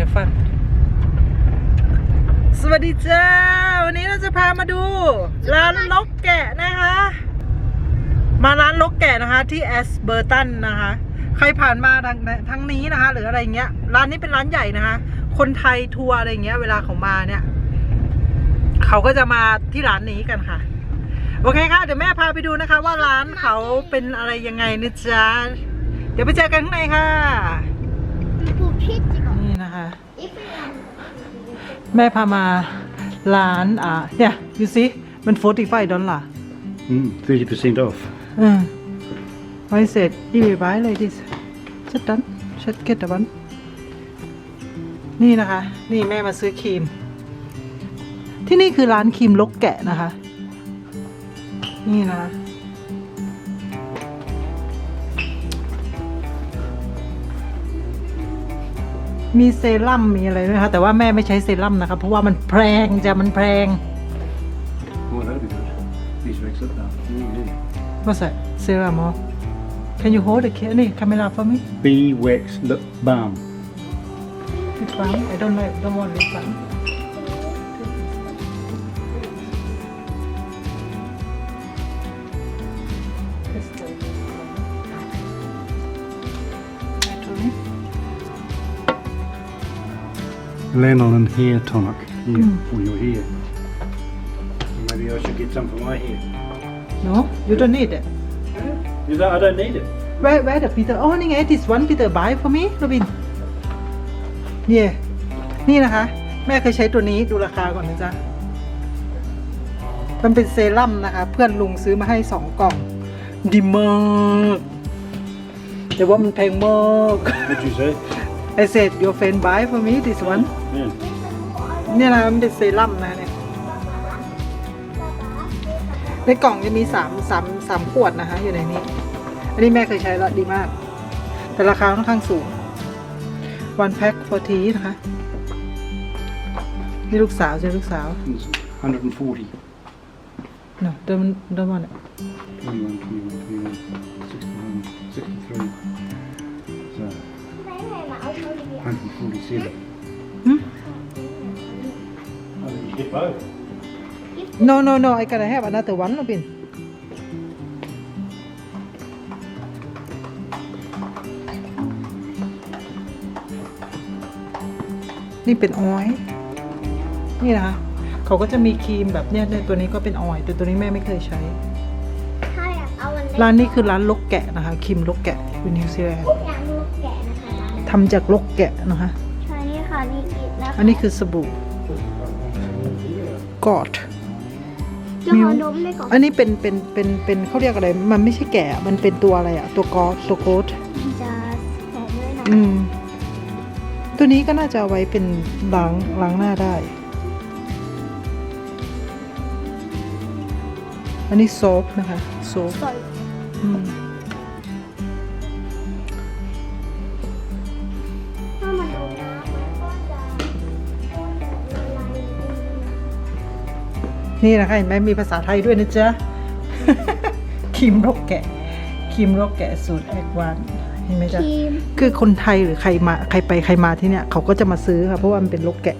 the front สวัสดีจ้า วันนี้เราจะพามาดู ร้านลกแกะนะคะ มาร้านลกแกะนะคะที่แอสเบอร์ตันนะคะ ใครผ่านมาทางทั้งนี้นะคะ หรืออะไรเงี้ย ร้านนี้เป็นร้านใหญ่นะคะ คนไทยทัวร์อะไรเงี้ย เวลาเขามาเนี่ย เขาก็จะมาที่ร้านนี้กันค่ะ โอเคค่ะ เดี๋ยวแม่พาไปดูนะคะ ว่าร้านเขาเป็นอะไรยังไงนะจ๊ะ เดี๋ยวไปเจอกันข้างในค่ะ แม่พามาร้านอ่าเนี่ย you see มัน 45ดอลลาร์ Mm, 30% off. เออไว้เสร็จดีไปเลยดิชัดดันชัดเก็ตตะวันนี่นะคะ นี่แม่มาซื้อครีม ที่นี่คือร้านครีมลกแกะนะคะ นี่นะ มีเซรั่มมีอะไรด้วยนะคะแต่ว่าแม่ไม่ใช้เซรั่มนะคะเพราะว่ามันแพงจะมันแพง Oh, that'd be good. These mix up now. Mm, yeah. What's that? Serum or Can you hold the ca- นี่ camera for me? Bee Wax Lip Balm. Lip balm. I don't like don't want lip balm. Lanolin Hair Tonic. Yeah, for your hair. Maybe I should get some for my hair. No, you don't need it. You don't, I don't need it. Where where the Peter อ๋อนี่ไง this one Peter buy for me โรบินเนี่ยนี่นะคะ แม่เคยใช้ตัวนี้ดูราคาก่อนนะจ๊ะ มันเป็นเซรั่มนะคะ เพื่อนลุงซื้อมาให้สองกล่อง ดีมาก แต่ว่ามันแพงมาก What'd you say? I said your friend buy for me this one Yeah. เนี่ยนะมันเป็นเซรั่มนะเนี่ย ในกล่องจะมีสามสามสามขวดนะคะอยู่ในนี้ อันนี้แม่เคยใช้แล้วดีมาก แต่ราคาค่อนข้างสูง one pack for tea นะคะ นี่ลูกสาวใช่ลูกสาว It's 140. no don't don't want it 21, 21, 21, 147. Hmm? I think you get both. no no no I gotta have another one โรบินนี่เป็นออยล์นี่นะคะเขาก็จะมีครีมแบบเนี้ยเนี่ยตัวนี้ก็เป็นออยล์แต่ตัวนี้แม่ไม่เคยใช้ร้านนี้คือร้านลกแกะนะคะครีมลกแกะอยู่นิวซีแลนด์อยากลูกแกะนะคะร้านนี้ทำจากลกแกะนะคะใช่นี่ค่ะ นี่กินนะคะอันนี้คือสบู่กอดจะขอนมได้ก่อนอันนี้เป็นเป็นเป็นเป็นเขาเรียกอะไร มันไม่ใช่แกะมันเป็นตัวอะไรอะตัวกอดตัวโกดจะหอมด้วยนะอืมตัวนี้ก็น่าจะเอาไว้เป็นล้างล้างหน้าได้ อันนี้โซฟนะคะโซฟสวยอืม นี่นะคะเห็นไหมมีภาษาไทยด้วยนะจ๊ะครีมรกแกะครีมรกแกะสูตรแอดวานเห็นไหมคจ๊ะรีมคือคนไทยหรือใครมาใครไปใครมาที่เนี่ย เขาก็จะมาซื้อค่ะ เพราะว่ามันเป็นรกแกะ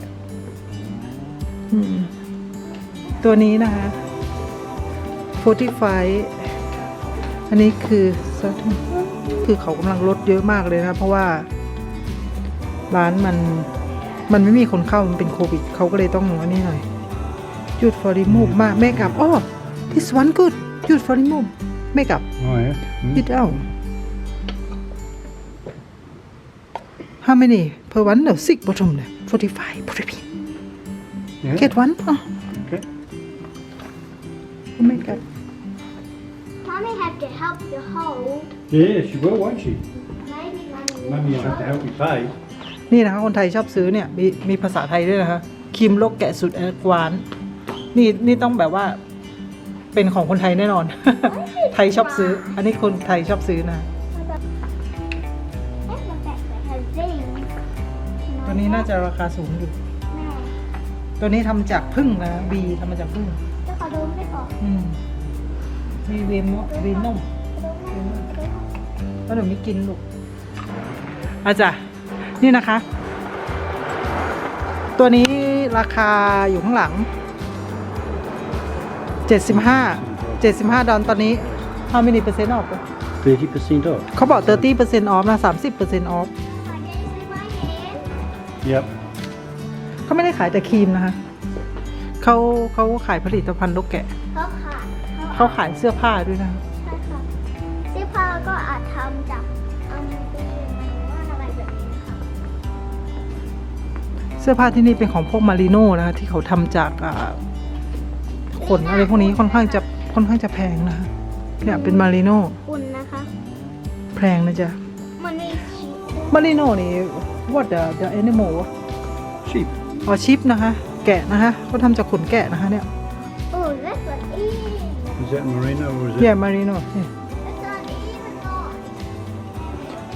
อืมตัวนี้นะคะ45อันนี้คือคือเขากำลังลดเยอะมากเลยนะ เพราะว่า ร้านมันมันไม่มีคนเข้ามันเป็นโควิด เขาก็เลยต้องอันนี้หน่อย หยุด for remove มากเมคอัพอ๋อ this one good หยุด for remove เมคอัพ Oh, yeah. Mm. It out. How many per one? No, six bottom there. Forty-five. Put it in. Yeah. Get one. Oh, Okay. oh my god. Mommy have to help you hold Yeah, she will, won't she? maybe mommy Maybe you'll have to help me pay. นี่นะคะคนไทยชอบซื้อเนี่ย มีมีภาษาไทยด้วยนะคะครีมลกแกะสุดแอดวานซ์ นี่นี่ต้องแบบว่า เป็นของคนไทยแน่นอน ไทยชอบซื้อ อันนี้คนไทยชอบซื้อนะ That's the fact that has these ตัวนี้น่าจะราคาสูงอยู่แม่ตัวนี้ทำจากพึ่งนะบีทำมาจากพึ่งจะขอดมได้ก่อนอืมมีเวมเวนอมเพราะหนูไม่กินลูกอาจ้ะนี่นะคะ ตัวนี้ราคาอยู่ข้างหลัง 75 75 ดอลตอนนี้ how many percent off 30% off. เขาบอก 30% off นะ 30% off ขายได้ซื้อมาเห็น Yep. เขาไม่ได้ขายแต่ครีมนะคะเขาเขาขายผลิตภัณฑ์นกแกะ เขาขายเขาขายเสื้อผ้าด้วยนะ ใช่ค่ะเสื้อผ้าก็อาจทำจากอัมเป็นว่าอะไรแบบนี้ค่ะเสื้อผ้าที่นี่เป็นของพวกมาริโน่นะคะที่เขาทำจากอ่า ขนอะไรพวกนี้ค่อนข้างจะค่อนข้างจะแพงนะคะเนี่ยเป็นมาริโน่คุณนะคะแพงนะจ๊ะมันมีชีสมาริโน่นี่ what the the animal Sheep. อ๋อชิปนะคะ แกะนะคะเขาทำจากขนแกะนะคะเนี่ยโอ้เล็กกว่าอีก Is that merino or is it? แย่มาริโน่เล็กกว่าอีกมันน้อย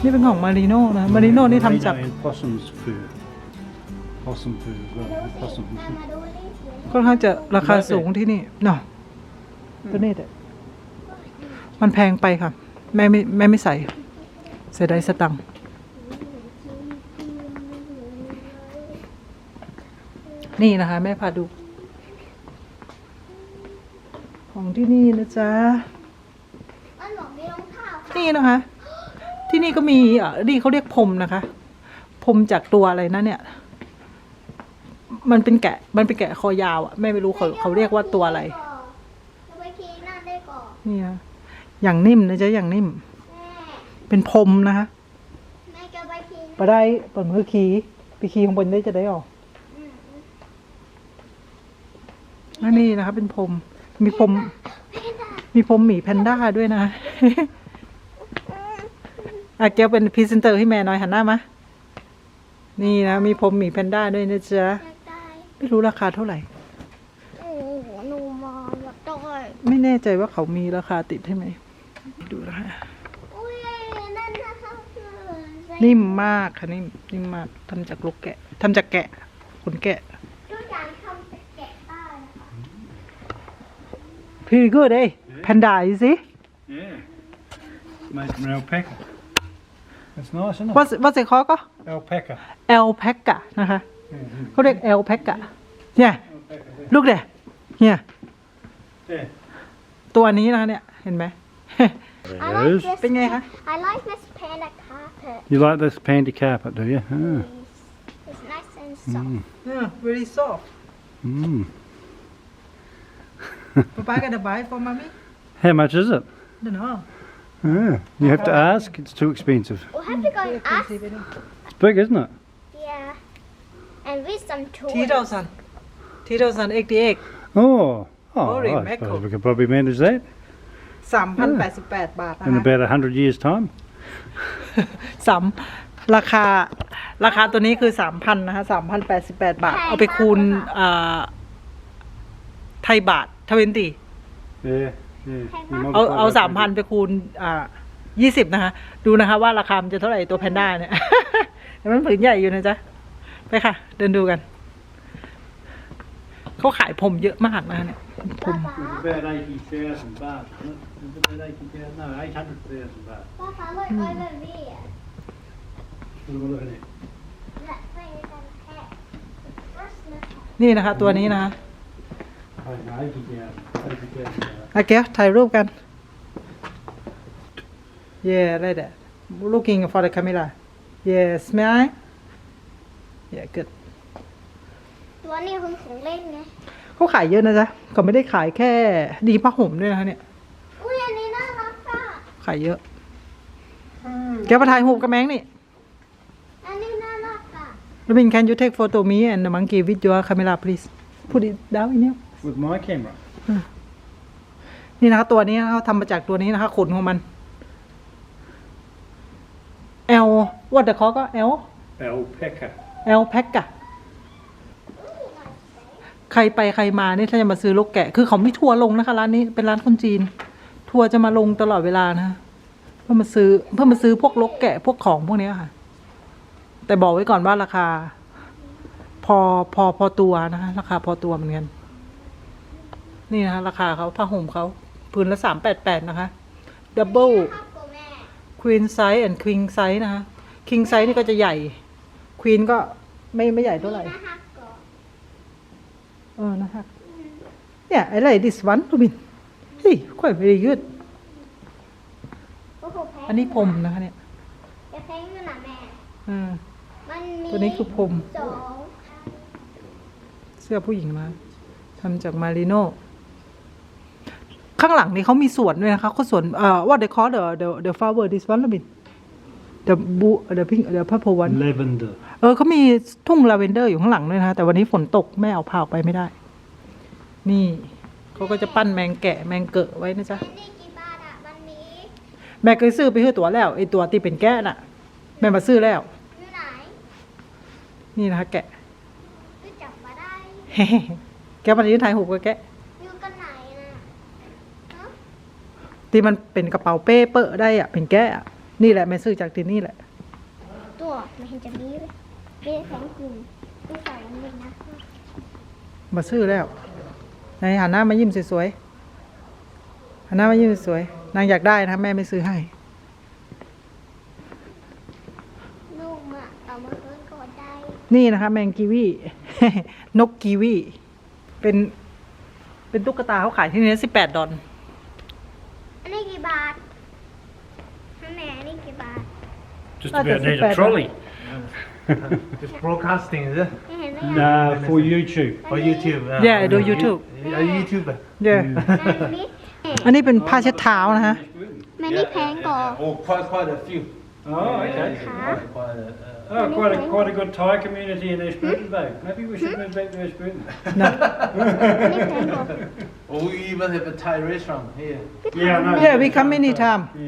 นี่เป็นของมาริโน่นะมาริโน่นี่ทำจาก Merino and possum's fur. Possum fur as well. ดูสิ Possum. มามาดูนี่สิ ค่อนข้างจะราคาสูงที่นี่เนาะตัวนี้แต่มันแพงไปค่ะ แม่ไม่แม่ไม่ใส่ เสียดายสตังค์นี่นะคะ แม่พาดู ของที่นี่นะจ๊ะมันหลงมีรองเท้าค่ะนี่นะคะ ที่นี่ก็มีอะนี่เขาเรียกพรมนะคะพรมจากตัวอะไรนะเนี่ย มันเป็นแกะ มันเป็นแกะคอยาวอะแม่ไม่รู้เขาเขาเรียกว่าตัวอะไรจะไปขี่นั่นได้ก่อนนี่นะอย่างนิ่มนะจ๊ะอย่างนิ่มแม่เป็นพรมนะคะแม่จะไปขี่ปะได้เปิดมือขี่ไปขี่ข้างบนได้จะได้ออกอืมอันนี้นะคะเป็นพรมมีพรมมีพรมหมีแพนด้าด้วยนะอะแก้วเป็นพรีเซนเตอร์ให้แม่หน่อยหันหน้ามา นี่นะ มีพรมหมีแพนด้าด้วยนะจ๊ะอยาก ได้ไม่รู้ราคาเท่าไหร่ โอ้โหหนูมาอยากได้ไม่แน่ใจว่าเขามีราคาติดให้ไหมดูนะคะอุ้ยนั่นนะคะคือนิ่มมากค่ะนิ่มนิ่มมากทำจากลูกแกะทำจากแกะขนแกะทุกอย่างทำจากแกะได้นะคะ pretty good eh panda you see Yeah. Made from alpaca. That's nice, isn't it? what's what's it called ก็ Alpaca. alpaca นะคะ Yeah. เขาเรียก alpaca เนี่ย Alpaca. ลูกเด็เนี่ย There. ตัวนี้นะคะเนี่ย เห็นไหม There I it like is. this เป็นไงคะ I like this panda carpet You like this pandy carpet, do you? Ah. It's nice and soft Mm. yeah very soft Mm. Papa gonna buy for mommy How much is it? don't know Ah, you have to ask. It's too expensive. We'll have to go and ask It's big, isn't it? Yeah and with some toys ทีเท่าสันทีเท่าสันเอ็กดีเอ็ก Oh. Oh, Holy I mackerel. suppose we could probably manage that สามพันแปดสิบแปดบาทนะ in คะ about a hundred years' time. สามราคาราคาตัวนี้คือสามพันนะคะสามพันแปดสิบแปดบาท เอาไปคูณอ่าไทยบาททเวนตี Yeah. Yeah. You เอา multiply เอา that สามพัน by- ไปคูณอ่ายี่สิบนะคะ ดูนะคะว่าราคามันจะเท่าไหร่ตัวแพนด้าเนี่ย แต่มันผืนใหญ่อยู่นะจ๊ะ ไปค่ะ เดินดูกัน เขาขายผมเยอะมากนะคะเนี่ยผม It's about eighty thousand baht, isn't it? Is it about eighty thousand? No, eight hundred thousand baht. ป้าฟ้าเลยออยแบบนี้อะ What am I looking at? และไม่ได้กันแค่ first นะคะนี่นะคะ ตัวนี้นะคะ Oh, no, eighty thousand. Eighty thousand baht. โอเคถ่ายรูปกัน yeah right there looking for the camera yeah smile yeah good ตัวนี้คือของเล่นไงเขาขายเยอะนะจ๊ะเขาไม่ได้ขายแค่ดีผ้าห่มด้วยนะคะเนี่ย อุ้ยอันนี้น่ารักอะขายเยอะ แกมาถ่ายหูปกับแมงนี่ อันนี้น่ารักอะ Robin can you take photo me and the monkey with your camera please put it down in here With my camera. นี่นะคะตัวนี้เขาทำมาจากตัวนี้นะคะขนของมัน L what the call ก็ L Alpaca. L pack อะใครไปใครมานี่ถ้าจะมาซื้อลูกแกะ คือเขาไม่ทัวร์ลงนะคะร้านนี้เป็นร้านคนจีน ทัวร์จะมาลงตลอดเวลานะเพื่อมาซื้อเพื่อมาซื้อพวกลกแกะพวกของพวกนี้ค่ะ แต่บอกไว้ก่อนว่าราคา พอพอพอตัวนะคะราคาพอตัวเหมือนกันนี่นะคะราคาเขาผ้าห่มเขาพื้นละสามแปดแปดนะคะดับเบิลควีนไซส์แอนด์ค i งไซส์นะคะคิงไซส์นี่ก็จะใหญ่ ควีนก็ไม่ไม่ใหญ่เท่าไหร่น่ารักก่อนเออนะคะเนี่ย I like this one รูบินเฮ้ย quite very good โอ้โหแพงอันนี้พรมนะคะเนี่ยจะแพงอยู่นะแม่เออมันมีตัวนี้คือพรมสองเสื้อผู้หญิงมาทำจากมาริโน่ข้างหลังนี่เขามีสวนด้วยนะคะเขาสวนเอ่อ what they call the the the flower this one รูบิน the blue the pink the purple one Lavender. เออเขามีทุ่งลาเวนเดอร์อยู่ข้างหลังด้วยนะคะแต่วันนี้ฝนตก แม่เอาพาออกไปไม่ได้ นี่เขาก็จะปั้นแมงแกะแมงเกอะไว้นะจ๊ะอันนี้กี่บาทอะวันนี้แม่เคยซื้อไปเพื่อตัวแล้วไอตัวที่เป็นแกะน่ะ แม่มาซื้อแล้ว อยู่ไหนนี่นะคะแกะคือจับมาได้ แกะมันยืนถ่ายหูปกับแกะ อยู่กันไหนนะฮะ ที่มันเป็นกระเป๋าเป้เปอะได้อะเป็นแกะอะ นี่แหละแม่ซื้อจากที่นี่แหละ ตัวไม่เห็นจะมีเลยไม่ได้แพงจริงไม่ใส่อันนี้นะมาซื้อแล้วไหนหันหน้ามายิ้มสวยๆหันหน้ามายิ้มสวยๆนางอยากได้นะแม่ไม่ซื้อให้นุ่มอะเอามาเพิ่มก็ได้นี่นะคะแมงกีวี นกกีวี เป็นเป็นตุ๊กตาเขาขายที่นี่สิบแปดดอล อันนี้กี่บาท อันไหนอันนี้กี่บาท Just Oh, about that's need a a bad trolley. It's broadcasting, is it? ไม่เห็นได้ยัง Nah, for YouTube. Or YouTube? Uh, Yeah, I do you- YouTube. you- Are you YouTuber? เย่อันนี้เป็นผ้าเช็ดเท้านะฮะแม่นี่แพงกว่า Oh, quite quite a few. Oh, okay. Quite, quite a, uh, Oh, quite a, quite a good Thai community in East Britain, babe. Maybe we should move back to East Britain. นะอันนี้แพงกว่า oh, we even have a Thai restaurant here. Yeah, no. Yeah, we come anytime. Yeah.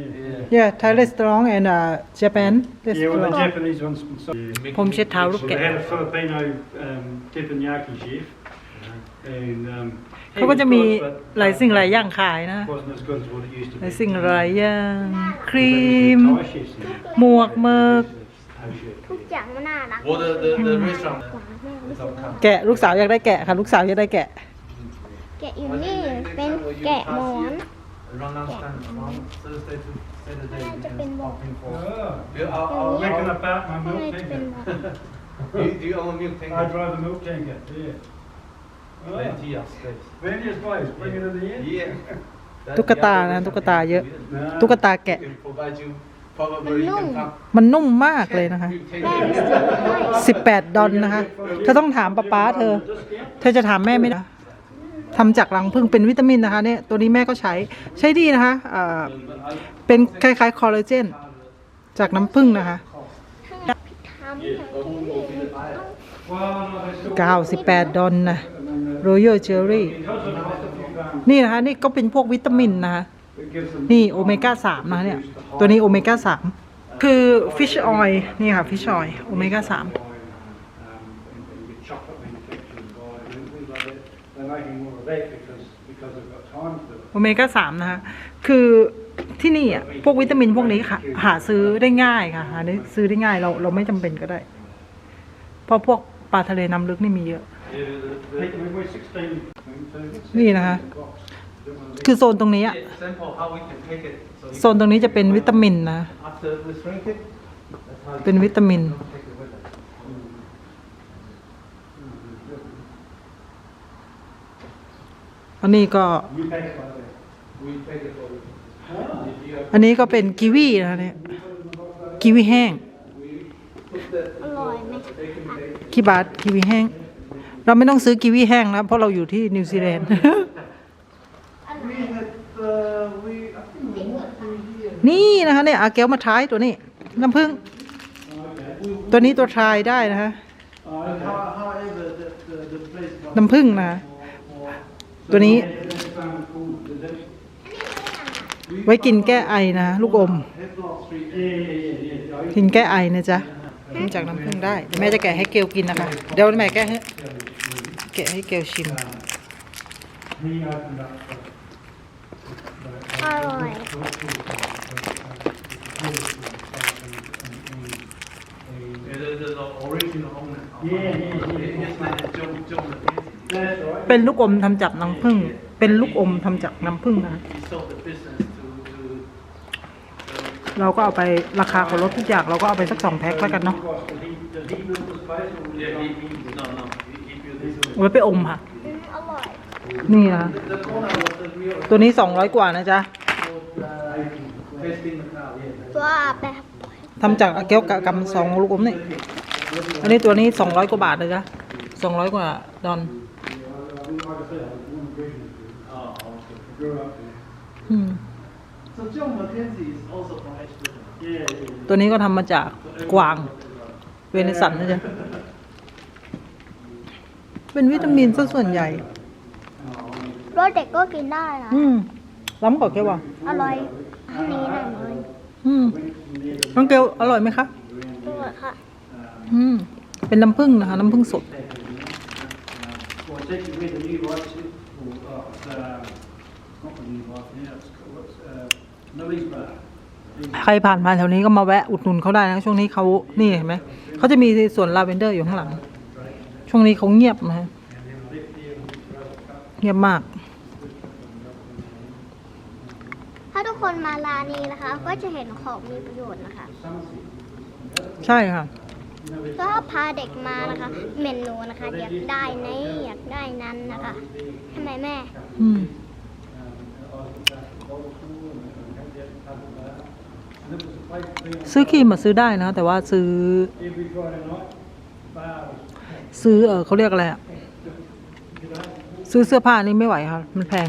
Yeah. Yeah Thai restaurant and uh, Japan Yeah, well, the restaurant Japanese ones. So, ผมเช็ดเท้าลูก so they แกะ had a Filipino um, teppanyaki chef, and um, he เขาก็ was จะมี good, but, หลายสิ่งหลายอย่างขายนะ wasn't as good as what it used to หลาย be. สิ่งหลายอย่าง ครี But ม Thai chefs now. หมวกหมึก Thai chef. ทุกอย่างมันน่ารัก Well, the, the, the restaurant. กว่าแม่รู้สึกว่าแกะลูกสาวอยากได้แกะค่ะ ลูกสาวอยากได้แกะ แกะอยู่นี่ เป็นแกะหมอน Around lunchtime, around Thursday to Saturday. Yeah, we it's can been pop in for- Oh, Yeah, I'll, I'll, Making I'll, about my ข้างใน milk จะเป็น tanker. หมอน do, you, do you own a milk tank? I drive the milk tanker, yeah. Oh, Plenty of space. plenty of space. Bring it to the end. Yeah. That- ตุ๊กตา the นะ other ตุ๊กตาเยอะ No. ตุ๊กตาแกะ We can provide you, probably you can come. มันนุ่มมากเลยนะคะ Milk แม่ tanker. รู้สึกได้สิบแปดดอลนะคะ เธอต้องถามป๊าป๊าเธอ เธอจะถามแม่ไม่ได้ทำจากรังผึ้งเป็นวิตามินนะคะเนี่ยตัวนี้แม่ก็ใช้ใช้ดีนะคะอ่าเป็นคล้ายๆคอลลาเจน จากน้ำผึ้งนะคะทำอย่างนี้98 ดอลนะ Royal Jelly นี่นะคะ นี่ก็เป็นพวกวิตามินนะคะ นี่โอเมก้าสามนะคะเนี่ย ตัวนี้โอเมก้าสามคือ fish oil นี่ค่ะ fish oil โอเมก้าสาม chocolate manufacturing by and things like that. They're making more of that because because they've got time to do it. โอเมก้าสามนะคะคือที่นี่อะพวกวิตามินพวกนี้ค่ะ หาซื้อได้ง่ายค่ะหาได้ซื้อได้ง่ายเราเราไม่จำเป็นก็ได้ เพราะพวกปลาทะเลน้ำลึกนี่มีเยอะ Yeah, the, the, we we're 16. นี่นะคะ คือโซนตรงนี้อะ Example how we can take it. So you โซนตรงนี้จะเป็นวิตามินนะ after we shrink it, that's how you เป็นวิตามิน take it with us. อันนี้ก็ You pack it like that. We take it for you. If you have อันนี้ก็เป็นกีวีนะคะเนี่ยกีวีแห้ง put the อร่อยไหมกี่บาทกีวีแห้ง เราไม่ต้องซื้อกีวีแห้งนะ เพราะเราอยู่ที่นิวซีแลนด์ we had uh, we I think we walked through here. นี่นะคะเนี่ยอาเกลมาทายตัวนี้น้ำผึ้งตัวนี้ตัวทายได้นะคะน้ำผึ้งนะตัวนี้ ไว้กินแก้ไอนะลูกอม กินแก้ไอนะจ๊ะทำจากน้ำผึ้งได้แม่จะแกะให้เกลกินนะคะ เดี๋ยวแม่แกะให้แกะให้เกลชิม อร่อย Yeah, the, the, the original owner. Yeah, yeah, yeah. His name is John, John McKenzie. That's right. เป็นลูกอมทำจากน้ำผึ้ง เป็นลูกอมทำจากน้ำผึ้งนะคะ He sold the business to, to, uh, เราก็เอาไปราคาของรถทุกอย่างเราก็เอาไปสักสองแพ็คแล้วกันเนาะ Did he, did he build the space or was it yeah, like he, he- no, no, he, he built this. เอาไว้ไปอมค่ะอืม นี่นะ The corner was the real ตัวนี้สองร้อยกว่านะจ๊ะ testing the car. Yeah. ตัวแบบทำจากเกี๊ยวกะกำสองลูกอมนี่ อันนี้ตัวนี้สองร้อยกว่าบาทเลยจ้ะสองร้อยกว่าดอนอืม So John Mackenzie is also from Ashburton. Yeah, yeah. ตัวนี้ก็ทำมาจากกวาง เวเนสันนะจ๊ะ เป็นวิตามินซะส่วนใหญ่ รสเด็กก็กินได้นะอืมล้ำกว่าแกว่าอร่อยอันนี้หน่อยเลยอืมน้องเกลอร่อยไหมคะอร่อยค่ะอืมเป็นน้ำผึ้งนะคะ น้ำผึ้งสด Well, taking with the new lights, it- well, uh, uh, not the new light, yeah, it's called, what's, uh, Millie's Bar. ใครผ่านมาแถวนี้ก็มาแวะอุดหนุนเขาได้นะช่วงนี้เขานี่เห็นไหมเขาจะมีสวนลาเวนเดอร์อยู่ข้างหลัง ช่วงนี้เขาเงียบนะฮะเงียบมาก ถ้าทุกคน มาร้านนี้นะคะ ก็จะเห็นของมีประโยชน์นะคะ ใช่ค่ะ ก็พาเด็กมานะคะ เมนูนะคะ อยากได้นี้อยากได้นั้นนะคะทำไมแม่ อืม ซื้อครีมมาซื้อได้นะ แต่ว่าซื้อ Every Friday night, bar was ซื้อเออเขาเรียกอะไรอะซื้อเสื้อผ้านี่ไม่ไหวค่ะ มันแพง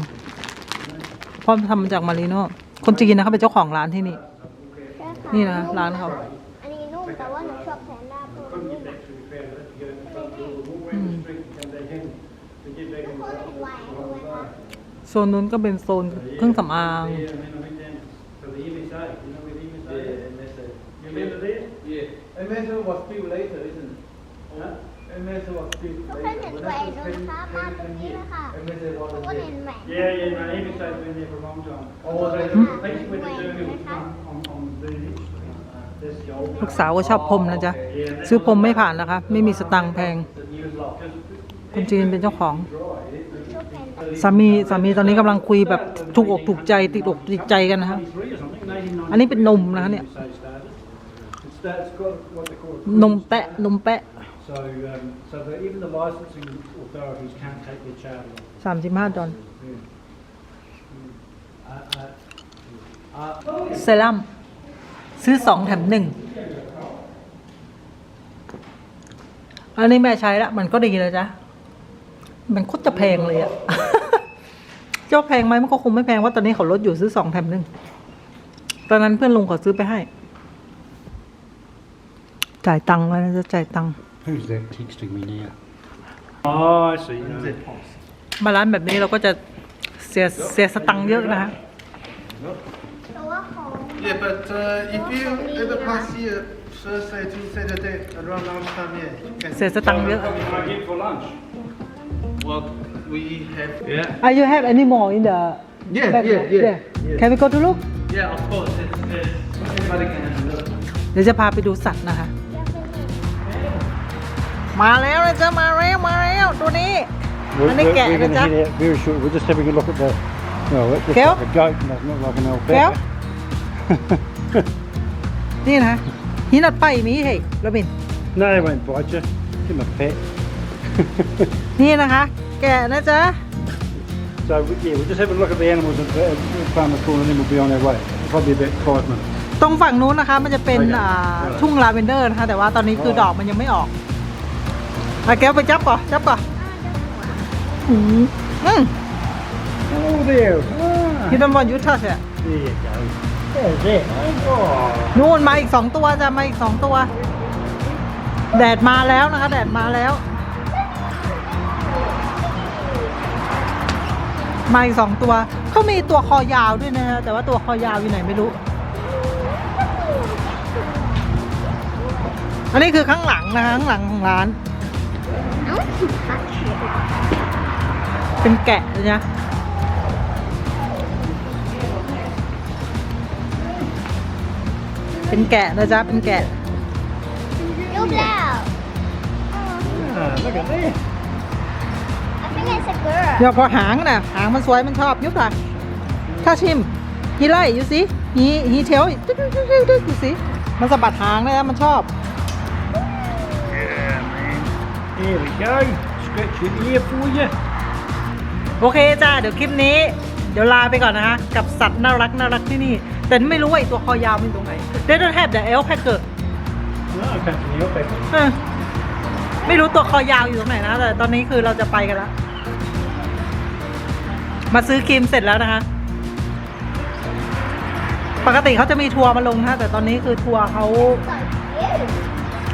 เพราะมันทำมาจากมารีโน่ คนจีนนะคะเป็นเจ้าของร้านที่นี่ นี่นะร้านเขา อันนี้นุ่มแต่ว่าหนูชอบแพนด้าเพราะมันนุ่มอะอืม to get back in the คนเห็นแหวนด้วยค่ะโซนนู้นก็เป็นโซนเครื่องสำอาง Yeah, and then I went down to the MSA, you know where the MSA is? Yeah, MSA. You remember there? Yeah. MSA was built later, isn't it? Huh? MSA was built ทุกคนเห็นแหวนด้วยนะคะมาตรงนี้นะคะทุกคนเห็นแหวน Yeah, yeah, no, MSA's been here for a long time. Oh, they, they just went to Derby on, on, on the niche. That's the old ลูกสาวก็ชอบพรมนะจ๊ะ ซื้อพรมไม่ผ่านนะคะ ไม่มีสตังค์แพงคนจีนเป็นเจ้าของชอบแพนสามีสามีตอนนี้กำลังคุยแบบถูกอกถูกใจติดอกติดใจกันนะคะ three or something, 1990. อันนี้เป็นนมนะคะเนี่ย It's, that's got what they call นมแปะนมแปะ So, um, so that even the licensing authorities can't take their charter. สามสิบห้าดอล Uh, uh, uh, เซรั่มซื้อสองแถมหนึ่งอันนี้แม่ใช้ละมันก็ดีเลยจ้ะมันโคตรจะแพงเลยอะ เจ้าแพงไหมมันก็คงไม่แพงว่าะตอนนี้เขาลดอยู่ซื้อสองแถมหนึ่งตอนนั้นเพื่อนลุงเขาซื้อไปให้ จ่ายตังค์แล้วนะจะจ่ายตังค์ Who's that texting me now? oh, I see. No. มาร้านแบบนี้เราก็จะเสียเสียสตังค์เยอะนะคะแต่ว่าของ Yeah, but uh, if you ever pass here Thursday to Saturday around lunchtime, yeah, you can. เสียสตังค์เยอะ What can I get for lunch? Well, we have. Yeah. Are you have any more in the Yeah, back yeah, yeah, there? Can we go to look Yeah, of course. It's, it's, everybody can have a look. เดี๋ยวจะพาไปดูสัตว์นะคะ มาแล้วนะจ๊ะมาแล้วมาแล้วตัวนี้ We're, Annie we're, get we're it, going to Jack. head out very short. We're just having a look at the. No, it looks Kel? like a goat, and it's not like an แก้ว alpaca. นี่นะฮินัดไปมีเฮ้ยโรบิน no, they won't bite you. Give them a pet. นี่นะคะ แกะนะจ๊ะ so we- yeah, we'll just have a look at the animals at the at Farmer Corner, and then we'll be on our way. Probably about five minutes. ตรงฝั่งนู้นนะคะ มันจะเป็นโอเคอ่า ทุ่งลาเวนเดอร์นะคะ แต่ว่าตอนนี้คือดอกมันยังไม่ออก มาแก้วไปจับก่อนจับก่อนอืมอืม Oh, there. Ah, ยูดมบอลยูทัสอะ there you go. There's it. Oh. นู่นมาอีกสองตัวจะมาอีกสองตัว แดดมาแล้วนะคะ แดดมาแล้ว มาอีกสองตัวเขามีตัวคอยาวด้วยนะฮะแต่ว่าตัวคอยาวอยู่ไหนไม่รู้ อันนี้คือข้างหลังนะคะข้างหลังของร้าน เอ้าผักเขียวเป็นแกะเลยนะเป็นแกะนะจ๊ะ เป็นแกะยุบแล้ว Ah, look at that. I think it's a girl เดี๋ยวพอหางน่ะ หางมันสวยมันชอบยุบล่ะถ้าชิมฮีไล่ยูสิฮีฮีเทลตึ๊ดตึ๊ดตึ๊ดตึ๊ดตึ๊ดยูสิมันสะบัดหางเลยนะมันชอบ There we go. Scratch your ear for you. โอเคจ้าเดี๋ยวคลิปนี้ เดี๋ยวลาไปก่อนนะคะ กับสัตว์น่ารักน่ารักที่นี่ แต่ไม่รู้ว่าไอตัวคอยาวมันอยู่ตรงไหน They don't have the elk packer No, I can't see your paper. เออไม่รู้ตัวคอยาวอยู่ตรงไหนนะ แต่ตอนนี้คือเราจะไปกันแล้วมาซื้อครีมเสร็จแล้วนะคะ ปกติเขาจะมีทัวร์มาลงนะแต่ตอนนี้คือทัวร์เขา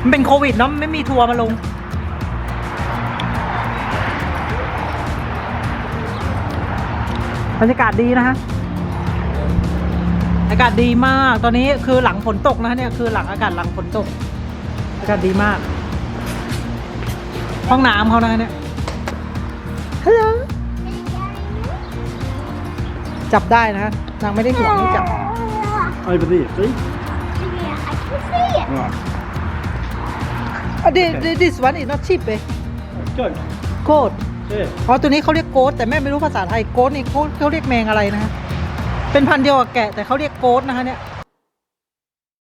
มันเป็นโควิดเนาะไม่มีทัวร์มาลง รรยากาศดีนะคะอากาศดีมาก ตอนนี้คือหลังฝนตกนะคะเนี่ยคือหลังอากาศหลังฝนตก อากาศดีมาก ห้องน้ำเขานะคะเนี่ยฮัลโหลจับได้นะคะนางไม่ได้ห่วงให้จับ Over there, see? Yeah, I can see it. Right. อะ this this one is not cheap เ Go. โกด Yeah. อ๋อตัวนี้เขาเรียกโกดแต่แม่ไม่รู้ภาษาไทยโกดนี่เขาเขาเรียกแมงอะไรนะฮะเป็นพันธุ์เดียวกับแกะแต่เขาเรียกโกดนะคะเนี่ย